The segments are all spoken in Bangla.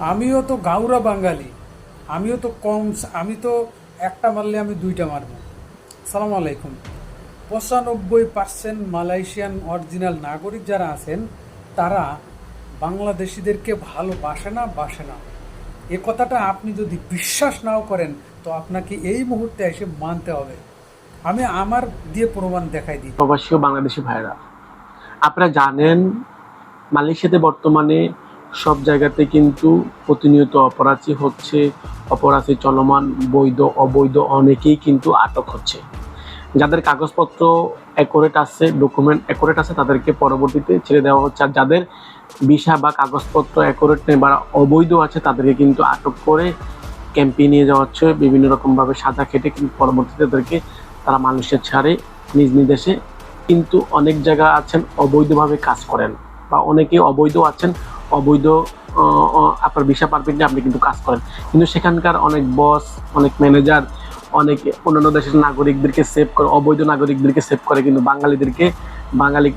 আমিও তো গাউরা বাঙালি, আমিও তো কম আমি তো একটা মারলে আমি দুইটা মারব। সালাম আলাইকুম। পঁচানব্বই পার্সেন্ট মালয়েশিয়ান অরিজিনাল নাগরিক যারা আছেন, তারা বাংলাদেশিদেরকে ভালোবাসে না, বাসে না। এ কথাটা আপনি যদি বিশ্বাস নাও করেন, তো আপনাকে এই মুহূর্তে এসে মানতে হবে। আমি আমার দিয়ে প্রমাণ দেখাই দিই। প্রবাসী বাংলাদেশি ভাইরা আপনারা জানেন মালয়েশিয়াতে বর্তমানে সব জায়গাতে কিন্তু প্রতিনিয়ত অপরাধী হচ্ছে, অপরাধী চলমান, বৈধ, অবৈধ অনেকেই কিন্তু আটক হচ্ছে। যাদের কাগজপত্র অ্যাকোরেট আছে ডকুমেন্ট অ্যাকোরেট আছে, তাদেরকে পরবর্তীতে ছেড়ে দেওয়া হচ্ছে। আর যাদের ভিসা বা কাগজপত্র অ্যাকোরেট নেই বা অবৈধ আছে, তাদেরকে কিন্তু আটক করে ক্যাম্পে নিয়ে যাওয়া হচ্ছে। বিভিন্ন রকমভাবে সাজা খেটে কিন্তু পরবর্তীতে তাদেরকে তারা মানুষের ছাড়ে, নিজ নির্দেশে কিন্তু অনেক জায়গা আছেন, অবৈধভাবে কাজ করেন। বা অনেকে অবৈধ আছেন, অবৈধ আপনার ভিসা পারমিট নিয়ে আপনি কিন্তু কাজ করেন। কিন্তু সেখানকার অনেক বস অনেক ম্যানেজার অনেক অন্যান্য দেশের নাগরিকদেরকে সেভ করে, অবৈধ নাগরিকদেরকে সেভ করে কিন্তু বাঙালিদেরকে, বাঙালি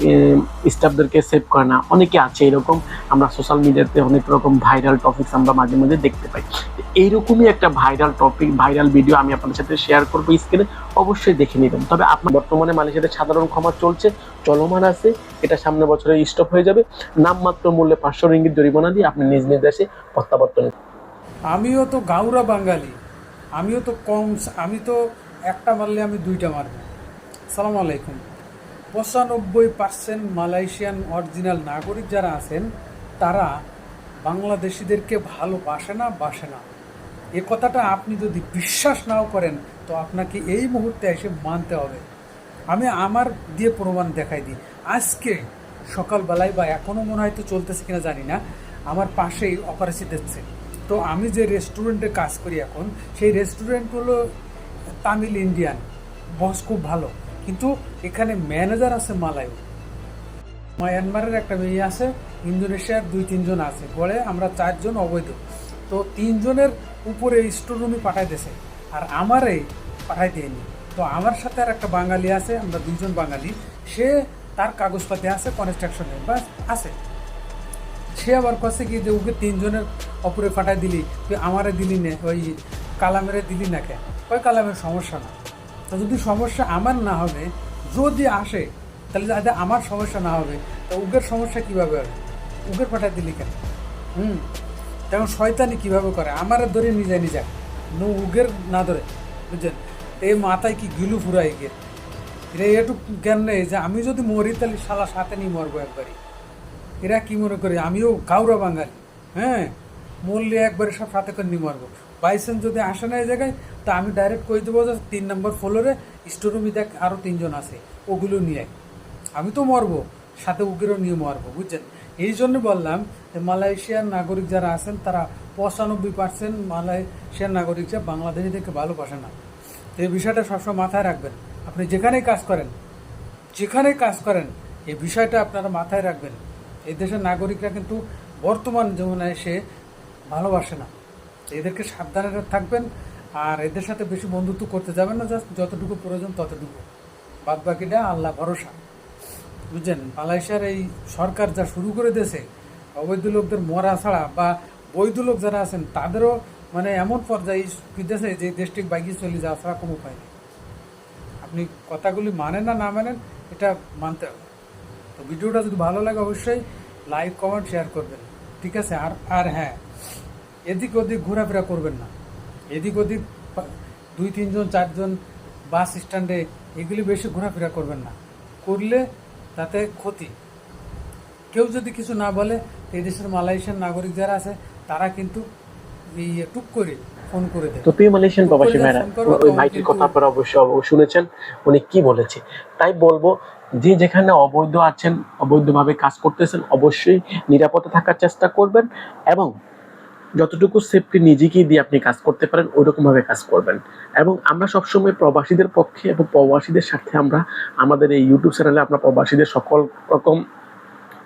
স্টাফদেরকে সেভ করে না। অনেকে আছে এরকম, আমরা সোশ্যাল মিডিয়াতে অনেক রকম ভাইরাল টপিকস আমরা মাঝে মাঝে দেখতে পাই। এইরকমই একটা ভাইরাল টপিক ভাইরাল ভিডিও আমি আপনাদের সাথে শেয়ার করব স্ক্রিনে অবশ্যই দেখে নেবেন। তবে আপনার বর্তমানে মালয়েশিয়াতে সাধারণ ক্ষমা চলছে, চলমান আছে। এটা সামনের বছরে স্টপ হয়ে যাবে। নামমাত্র মূল্যে পাঁচশো রিঙ্গিত জরিমানা দিয়ে আপনি নিজ নিজ দেশে প্রত্যাবর্তন আমিও তো গাউরা বাঙালি। আমিও তো কম আমি তো একটা মারলে আমি দুইটা মারব। সালাম আলাইকুম। পঁচানব্বই পার্সেন্ট মালয়েশিয়ান অরিজিনাল নাগরিক যারা আছেন, তারা বাংলাদেশিদেরকে ভালোবাসে না, বাসে না। এ কথাটা আপনি যদি বিশ্বাস নাও করেন, তো আপনাকে এই মুহূর্তে এসে মানতে হবে। আমি আমার দিয়ে প্রমাণ দেখাই দিই। আজকে সকালবেলায় বা এখনও মনে হয়তো চলতেছে কিনা জানি না, আমার পাশেই অপারেশন দিচ্ছে তো আমি যে রেস্টুরেন্টে কাজ করি এখন, সেই রেস্টুরেন্ট হলো তামিল ইন্ডিয়ান। বস খুব ভালো। কিন্তু এখানে ম্যানেজার আছে মালায়ু মায়ানমারের একটা মেয়ে আছে, ইন্দোনেশিয়ার দুই তিনজন আছে। বলে আমরা চারজন অবৈধ। তো তিনজনের উপরে স্টোররুমে পাঠাই দিয়েছে। আর আমারে পাঠাই দেয়নি। তো আমার সাথে আর একটা বাঙালি আছে, আমরা দুইজন বাঙালি। সে তার কাগজপাতি আছে কনস্ট্রাকশনে বা আছে। সে আবার কাছে কি যে, ওকে তিনজনের ওপরে ফাটাই দিলি, তুই আমারে দিলি না, ওই কালামেরে দিলি না কেন? ওই কালামের সমস্যা না। তো যদি সমস্যা আমার না হবে, যদি আসে, তাহলে যাতে আমার সমস্যা না হবে, তো উগের সমস্যা কীভাবে হবে? উগের পাঠাই দিলি কেন? হুম। তেমন শয়তানি কীভাবে করে? আমার ধরে নিজে নিজে নু উগের না ধরে, বুঝছেন? এই মাথায় কি গিলু ফুরাই গিয়ে এটা একটু জ্ঞান নেই যে আমি যদি মরি তাহলে শালা সাথে নিয়ে মরবো একবারই। এরা কি মনে করে? আমিও কাউরা বাঙালি হ্যাঁ? মরলে একবারে সব সাথে করে নিয়ে মারবো। বাইসেন্স যদি আসে না এই জায়গায়, তা আমি ডাইরেক্ট কই দেবো যে তিন নম্বর ফ্লোরে স্টোরুমে দেখ আরও তিনজন আছে, ওগুলো নিয়ে আমি তো মরবো, সাথে উগেরও নিয়ে মরবো, বুঝছেন? এই জন্য বললাম যে মালয়েশিয়ার নাগরিক যারা আছেন, তারা পঁচানব্বই পার্সেন্ট মালয়েশিয়ার নাগরিক যা বাংলাদেশিদেরকে ভালোবাসে না। এই বিষয়টা সবসময় মাথায় রাখবেন। আপনি যেখানেই কাজ করেন, যেখানে কাজ করেন, এই বিষয়টা আপনারা মাথায় রাখবেন। এই দেশের নাগরিকরা কিন্তু বর্তমান জীবনে এসে ভালোবাসে না। এদেরকে সাবধানে থাকবেন আর এদের সাথে বেশি বন্ধুত্ব করতে যাবেন না, জাস্ট যতটুকু প্রয়োজন ততটুকু। বাদ বাকিটা আল্লাহ ভরসা। বুঝছেন? মালয়েশিয়ার এই সরকার যা শুরু করে দিয়েছে, অবৈধ লোকদের মরা ছাড়া বা বৈধ লোক যারা আছেন, তাদেরও মানে এমন পর্যায়ে দিতেছে যে দেশটি বাইকে চলে যাওয়া ছাড়া কোনো উপায় নেই। আপনি কথাগুলি মানেন না না মানেন, এটা মানতে হবে। তো ভিডিওটা যদি ভালো লাগে অবশ্যই লাইক, কমেন্ট, শেয়ার করবেন। ঠিক আছে? আর আর হ্যাঁ এদিক ওদিক ঘোরাফেরা করবেন না। এদিক ওদিক দুই, তিনজন, চারজন বাস স্ট্যান্ডে এগুলি বেশি ঘোরাফেরা করবেন না। করলে তাতে ক্ষতি। কেউ যদি কিছু না বলে এই দেশের মালয়েশিয়ান নাগরিক যারা আছে তারা কিন্তু এই টুক করে ফোন করে দেয়। তো প্রিয় মালয়েশিয়ান প্রবাসী ভাইরা ওই ভাইটির কথা আপনারা অবশ্যই অবশ্যই শুনেছেন উনি কি বলেছে? তাই বলব যে যেখানে অবৈধ আছেন অবৈধভাবে কাজ করতেছেন অবশ্যই নিরাপদে থাকার চেষ্টা করবেন এবং যতটুকু সেফটি নিজেকেই দিয়ে আপনি কাজ করতে পারেন ওইরকম ভাবে কাজ করবেন। এবং আমরা সবসময় প্রবাসীদের পক্ষে এবং প্রবাসীদের সাথে আমরা আমাদের এই ইউটিউব চ্যানেলে আমরা প্রবাসীদের সকল রকম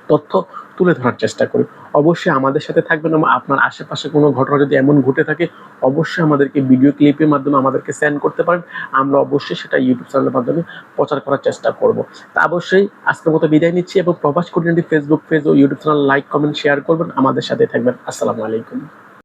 তথ্য তুলে ধরার চেষ্টা করি। অবশ্যই আমাদের সাথে থাকবেন এবং আপনার আশেপাশে কোনো ঘটনা যদি এমন ঘটে থাকে, অবশ্যই আমাদেরকে ভিডিও ক্লিপের মাধ্যমে আমাদেরকে সেন্ড করতে পারেন। আমরা অবশ্যই সেটা ইউটিউব চ্যানেলের মাধ্যমে প্রচার করার চেষ্টা করব। তা অবশ্যই আজকের মতো বিদায় নিচ্ছি এবং প্রবাস কোর্ডিনেটি ফেসবুক পেজ ও YouTube channel like comment share করবেন। আমাদের সাথে থাকবেন। আসসালামু আলাইকুম।